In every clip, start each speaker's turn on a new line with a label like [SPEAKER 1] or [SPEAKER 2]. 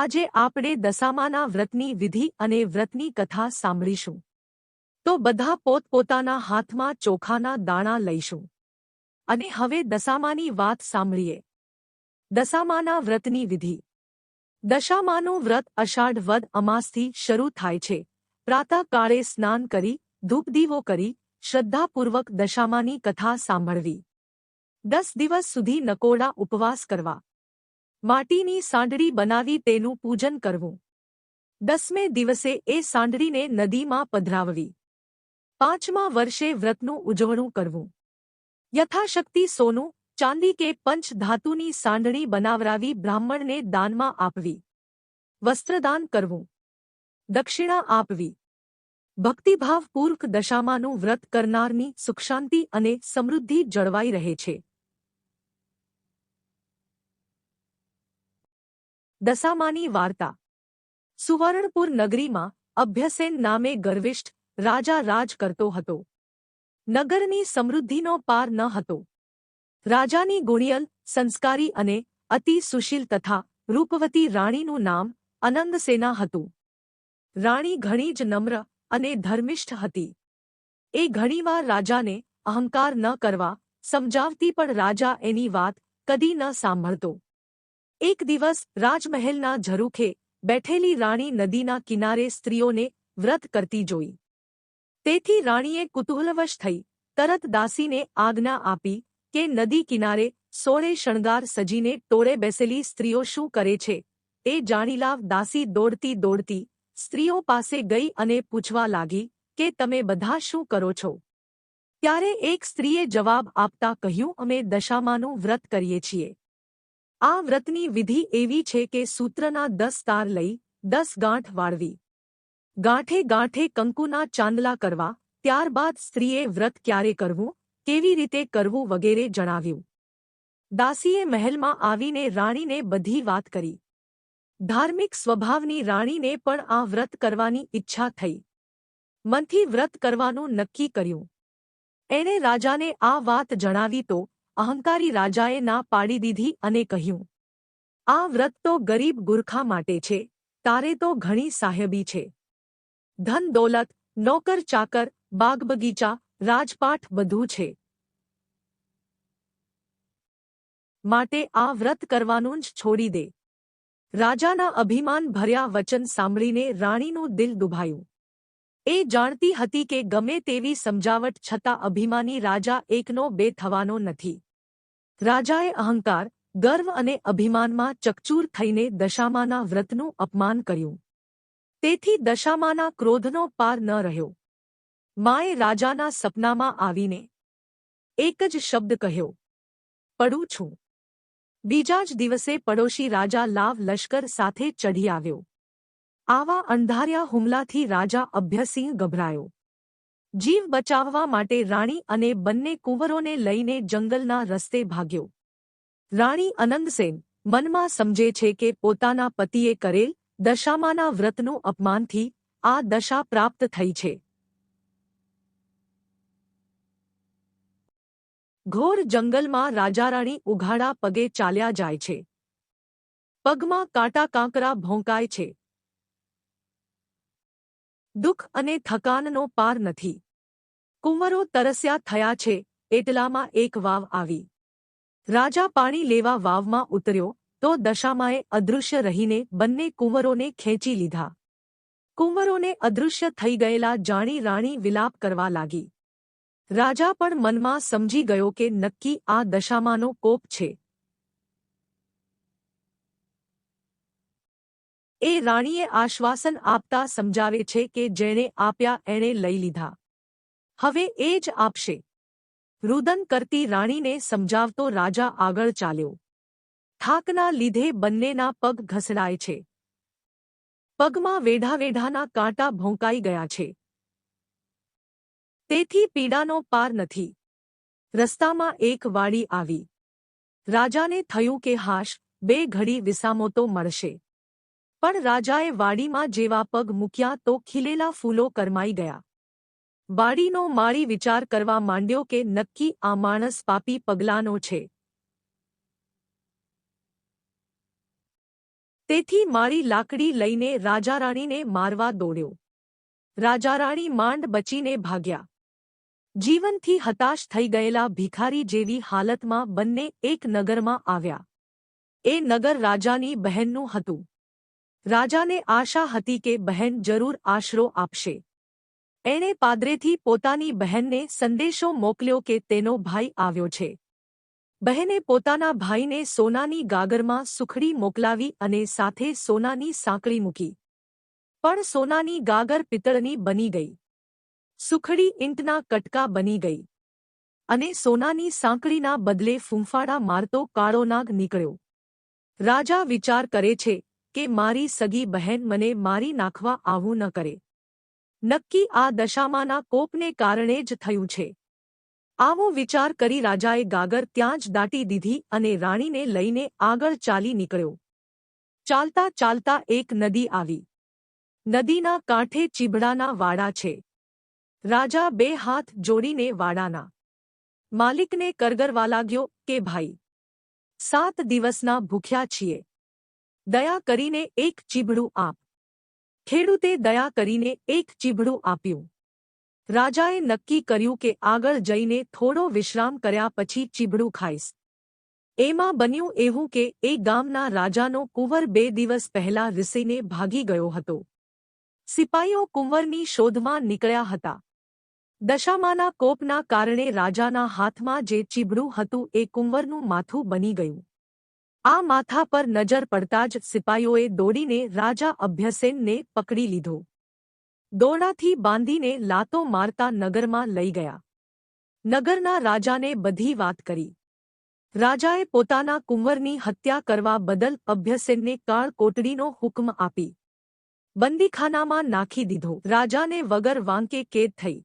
[SPEAKER 1] આજે આપણે દશામાના વ્રતની વિધિ અને વ્રતની કથા સાંભળીશું. તો બધા પોતપોતાના હાથમાં ચોખાના દાણા લઈશું. અને હવે દશામાની વાત સાંભળીએ. દશામાના વ્રતની વિધિ. દશામાનું વ્રત અષાઢ વદ અમાસથી શરૂ થાય છે. પ્રાતઃકાળે સ્નાન કરી, ધૂપદીવો કરી, શ્રદ્ધાપૂર્વક દશામાની કથા સાંભળવી. દસ દિવસ સુધી નકોડા ઉપવાસ કરવા. માટીની સાંડળી બનાવી તેનું પૂજન કરવું. દસમે દિવસે એ સાંડળીને નદીમાં પધરાવવી. પાંચમા વર્ષે વ્રતનું ઉજવણું કરવું. યથાશક્તિ સોનું, ચાંદી કે પંચ ધાતુની સાંડળી બનાવરાવી બ્રાહ્મણને દાનમાં આપવી. વસ્ત્રદાન કરવું. દક્ષિણા આપવી. ભક્તિભાવપૂર્વક દશામાનું વ્રત કરનારની સુખશાંતિ અને સમૃદ્ધિ જળવાઈ રહે છે. દશામાની વાર્તા. સુવર્ણપુર નગરીમાં અભ્યસેન નામે ગર્વિષ્ઠ રાજા રાજ કરતો હતો. નગરની સમૃદ્ધિનો પાર ન હતો. રાજાની ગુણિયલ, સંસ્કારી અને અતિ સુશીલ તથા રૂપવતી રાણીનું નામ અનંદસેના હતું. રાણી ઘણી જ નમ્ર અને ધર્મિષ્ઠ હતી. એ ઘણીવાર રાજાને અહંકાર ન કરવા સમજાવતી પણ રાજા એની વાત કદી ન સાંભળતો. એક દિવસ રાજમહેલના ઝરૂખે બેઠેલી રાણી નદીના કિનારે સ્ત્રીઓને વ્રત કરતી જોઈ. તેથી રાણીએ કુતૂહલવશ થઈ તરત દાસીને આજ્ઞા આપી કે નદી કિનારે સોળે શણગાર સજીને ટોળે બેસેલી સ્ત્રીઓ શું કરે છે એ જાણીલાવ દાસી દોડતી દોડતી સ્ત્રીઓ પાસે ગઈ અને પૂછવા લાગી કે તમે બધા શું કરો છો? ત્યારે એક સ્ત્રીએ જવાબ આપતા કહ્યું, અમે દશામાનું વ્રત કરીએ છીએ. આ વ્રતની વિધિ એવી છે કે સૂત્રના દસ તાર લઈ દસ ગાંઠ વાળવી. ગાંઠે ગાંઠે કંકુના ચાંદલા કરવા, ત્યારબાદ સ્ત્રીએ વ્રત ક્યારે કરવું, કેવી રીતે કરવું વગેરે જણાવ્યું. દાસીએ મહેલમાં આવીને રાણીને બધી વાત કરી. ધાર્મિક સ્વભાવની રાણીને પણ આ વ્રત કરવાની ઈચ્છા થઈ. મનથી વ્રત કરવાનું નક્કી કર્યું. એણે રાજાને આ વાત જણાવી તો અહંકારી રાજાએ ના પાડી દીધી અને કહ્યું, આ વ્રત તો ગરીબ ગુરખા માટે છે, તારે તો ઘણી સાહેબી છે. ધન દોલત, નોકર ચાકર, બાગ બગીચા રાજપાઠ બધું છે. માટે આ વ્રત કરવાનું જ છોડી દે. રાજાના અભિમાન ભર્યા વચન સાંભળીને રાણીનું દિલ દુભાયું. એ જાણતી હતી કે ગમે તેવી સમજાવટ છતાં અભિમાની રાજા એકનો બે થવાનો નથી. રાજાએ અહંકાર, ગર્વ અને અભિમાનમાં ચકચૂર થઈને દશામાના વ્રતનું અપમાન કર્યું. તેથી દશામાના ક્રોધનો પાર ન રહ્યો. માએ રાજાના સપનામાં આવીને એક જ શબ્દ કહ્યો, પડું છું. બીજા જ દિવસે પડોશી રાજા લાવ લશ્કર સાથે ચઢી આવ્યો. આવા અંધાર્યા હુમલાથી રાજા અભ્યસિંહ ગભરાયો. જીવ બચાવવા માટે રાણી અને બંને કુંવરોને લઈને જંગલના રસ્તે ભાગ્યો. રાણી અનંદસેન મનમાં સમજે છે કે પોતાના પતિએ કરેલ દશામાના વ્રતનું અપમાનથી આ દશા પ્રાપ્ત થઈ છે. ઘોર જંગલમાં રાજારાણી ઉઘાડા પગે ચાલ્યા જાય છે. પગમાં કાંટા કાંકરા ભોંકાય છે. દુઃખ અને થકાનનો પાર નથી. કુંવરો તરસ્યા થયા છે, એટલામાં એક વાવ આવી. રાજા પાણી લેવા વાવમાં ઉતર્યો, તો દશામાએ અદૃશ્ય રહીને બંને કુંવરોને ખેંચી લીધા. કુંવરોને અદૃશ્ય થઈ ગયેલા જાણી રાણી વિલાપ કરવા લાગી. રાજા પણ મનમાં સમજી ગયો કે નક્કી આ દશામાનો કોપ છે. એ રાણીએ આશ્વાસન આપતા સમજાવે છે કે જેણે આપ્યા એણે લઈ લીધા. હવે એ જ આપશે. રુદન કરતી રાણીને સમજાવતો રાજા આગળ ચાલ્યો. થાકના લીધે બંનેના પગ ઘસડાય છે. પગમાં વેઢા વેઢાના કાંટા ભોંકાઈ ગયા છે. તેથી પીડાનો પાર નથી. રસ્તામાં એક વાડી આવી. રાજાને થયું કે હાશ, બે ઘડી વિસામો તો મળશે. પણ રાજાએ વાડીમાં જેવા પગ મૂક્યા તો ખીલેલા ફૂલો કરમાઈ ગયા. વાડીનો માળી વિચાર કરવા માંડ્યો કે નક્કી આ માણસ પાપી પગલાનો છે. તેથી મારી લાકડી લઈને રાજારાણીને મારવા દોડ્યો. રાજારાણી માંડ બચીને ભાગ્યા. જીવનથી હતાશ થઈ ગયેલા ભિખારી જેવી હાલતમાં બંને એક નગરમાં આવ્યા. એ નગર રાજાની બહેનનું હતું. રાજાને આશા હતી કે બહેન જરૂર આશરો આપશે. એણે પાદરેથી પોતાની બહેનને સંદેશો મોકલ્યો કે તેનો ભાઈ આવ્યો છે. બહેને પોતાના ભાઈને સોનાની ગાગરમાં સુખડી મોકલાવી અને સાથે સોનાની સાંકળી મૂકી. પણ સોનાની ગાગર પિત્તળની બની ગઈ. સુખડી ઈંટના કટકા બની ગઈ. અને સોનાની સાંકળીના બદલે ફૂંફાડા મારતો કાળો નાગ નીકળ્યો. રાજા વિચાર કરે છે કે મારી સગી બહેન મને મારી નાખવા આવું ન કરે. નક્કી આ દશામાના કોપને કારણે જ થયું છે. આવો વિચાર કરી રાજાએ ગાગર ત્યાં જ દાટી દીધી અને રાણીને લઈને આગળ ચાલી નીકળ્યો. ચાલતા ચાલતા એક નદી આવી. નદીના કાંઠે ચીબડાના વાડા છે. રાજા બે હાથ જોડીને વાડાના. માલિકને કરગરવા લાગ્યો કે ભાઈ, સાત દિવસના ભૂખ્યા છીએ. દયા કરીને એક ચીબડું આપ. ખેડૂતે દયા કરીને એક ચીબડું આપ્યું. રાજાએ નક્કી કર્યું કે આગળ જઈને થોડો વિશ્રામ કર્યા પછી ચીબડું ખાઈશ. એમાં બન્યું એવું કે એ ગામના રાજાનો કુંવર બે દિવસ પહેલા રીસીને ભાગી ગયો હતો. સિપાઈઓ કુંવરની શોધમાં નીકળ્યા હતા. દશામાના કોપના કારણે રાજાના હાથમાં જે ચીબડું હતું એ કુંવરનું માથું બની ગયું. આ માથા પર નજર પડતા જ સિપાઈઓએ દોડીને રાજા અભ્યસેનને પકડી લીધો. દોડાથી બાંધીને લાતો મારતા નગરમાં લઈ ગયા. નગરના રાજાને બધી વાત કરી. રાજાએ પોતાના કુંવરની હત્યા કરવા બદલ અભ્યસેનને કાળ કોટડીનો હુકમ આપી. બંદીખાનામાં નાખી દીધો. રાજાને વગર વાંકે કેદ થઈ.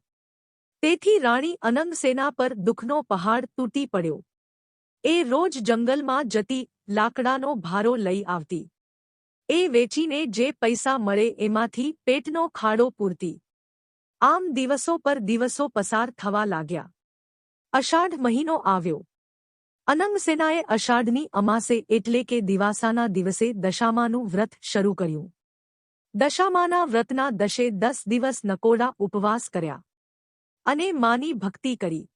[SPEAKER 1] તેથી રાણી અનંગસેના પર દુઃખનો પહાડ તૂટી પડ્યો. એ રોજ જંગલમાં જતી લાકડાનો ભારો લઈ આવતી. એ વેચીને જે પૈસા મળે એમાંથી પેટનો ખાડો પૂરતી. આમ દિવસો પર દિવસો પસાર થવા લાગ્યા. અષાઢ મહિનો આવ્યો. અનંગસેનાએ અષાઢની અમાસે એટલે કે દિવાસાના દિવસે દશામાનું વ્રત શરૂ કર્યું. દશામાના વ્રતના દશે દસ દિવસ નકોડા ઉપવાસ કર્યા. અને માની ભક્તિ કરી.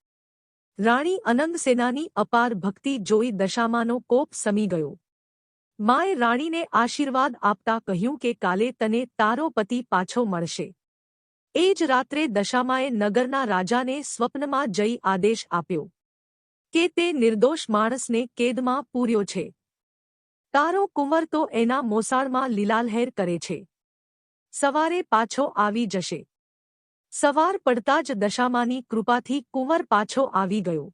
[SPEAKER 1] રાણી અનંગસેનાની અપાર ભક્તિ જોઈ દશામાનો કોપ સમી ગયો. માએ રાણીને આશીર્વાદ આપતા કહ્યું કે કાલે તને તારો પતિ પાછો મળશે. એ જ રાત્રે દશામાએ નગરના રાજાને સ્વપ્નમાં જઈ આદેશ આપ્યો કે તે નિર્દોષ માણસને કેદમાં પૂર્યો છે. તારો કુંવર તો એના મોસાળમાં લીલાલહેર કરે છે. સવારે પાછો આવી જશે. સવાર પડતા જ દશામાની કૃપાથી કુંવર પાછો આવી ગયો.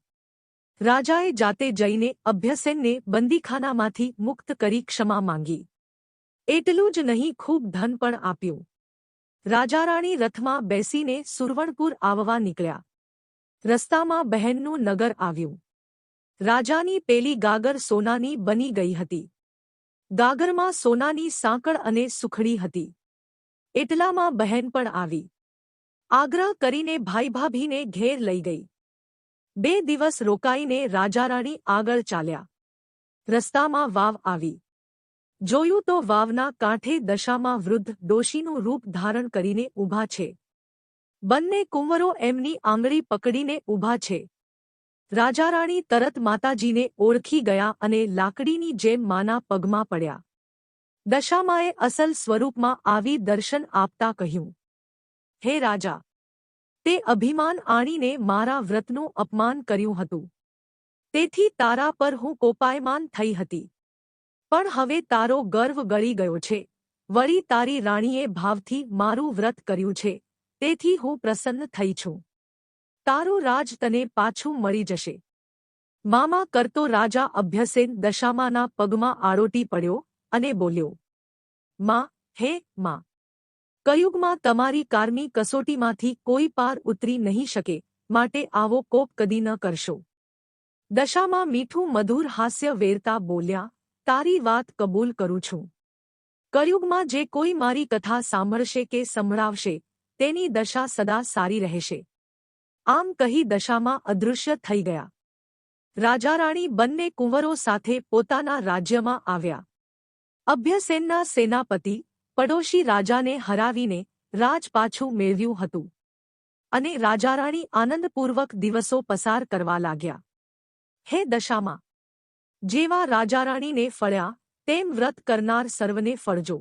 [SPEAKER 1] રાજાએ જાતે જઈને અભ્યસેનને બંદીખાનામાંથી મુક્ત કરી ક્ષમા માંગી. એટલું જ નહીં, ખૂબ ધન પણ આપ્યું. રાજારાણી રથમાં બેસીને સુરવણપુર આવવા નીકળ્યા. રસ્તામાં બહેનનું નગર આવ્યું. રાજાની પેલી ગાગર સોનાની બની ગઈ હતી. ગાગરમાં સોનાની સાંકળ અને સુખડી હતી. એટલામાં બહેન પણ આવી. આગ્રહ કરીને ભાઈભાભીને ઘેર લઈ ગઈ. બે દિવસ રોકાઈને રાજારાણી આગળ ચાલ્યા. રસ્તામાં વાવ આવી. જોયું તો વાવના કાંઠે દશામાં વૃદ્ધ ડોશીનું રૂપ ધારણ કરીને ઊભા છે. બંને કુંવરો એમની આંગળી પકડીને ઊભા છે. રાજારાણી તરત માતાજીને ઓળખી ગયા અને લાકડીની જેમ માના પગમાં પડ્યા. દશામાએ અસલ સ્વરૂપમાં આવી દર્શન આપતા કહ્યું. હે રાજા, તે અભિમાન આણીને મારા વ્રતનું અપમાન કર્યું હતું. તેથી તારા પર હું કોપાયમાન થઈ હતી. પણ હવે તારો ગર્વ ગળી ગયો છે. વળી તારી રાણીએ ભાવથી મારું વ્રત કર્યું છે. તેથી હું પ્રસન્ન થઈ છું. તારું રાજ તને પાછું મળી જશે. મામા કરતો રાજા અભ્યસેન દશામાના પગમાં આરોટી પડ્યો અને બોલ્યો, માં, હે માં કયુગમાં તમારી કારની કસોટીમાંથી કોઈ પાર ઉતરી નહીં શકે, માટે આવો કોપ કદી ન કરશો. દશામાં મીઠું મધુર હાસ્ય વેરતા બોલ્યા, તારી વાત કબૂલ કરું છું. કયુગમાં જે કોઈ મારી કથા સાંભળશે કે સંભળાવશે, તેની દશા સદા સારી રહેશે. આમ કહી દશામાં અદૃશ્ય થઈ ગયા. રાજારાણી બંને કુંવરો સાથે પોતાના રાજ્યમાં આવ્યા. અભ્યસેનના સેનાપતિ પડોશી રાજાને હરાવીને રાજ પાછું મેળવ્યું હતું અને રાજારાણી આનંદપૂર્વક દિવસો પસાર કરવા લાગ્યા. હે દશામાં, જેવા રાજારાણીને ફળ્યા, તેમ વ્રત કરનાર સર્વને ફળજો.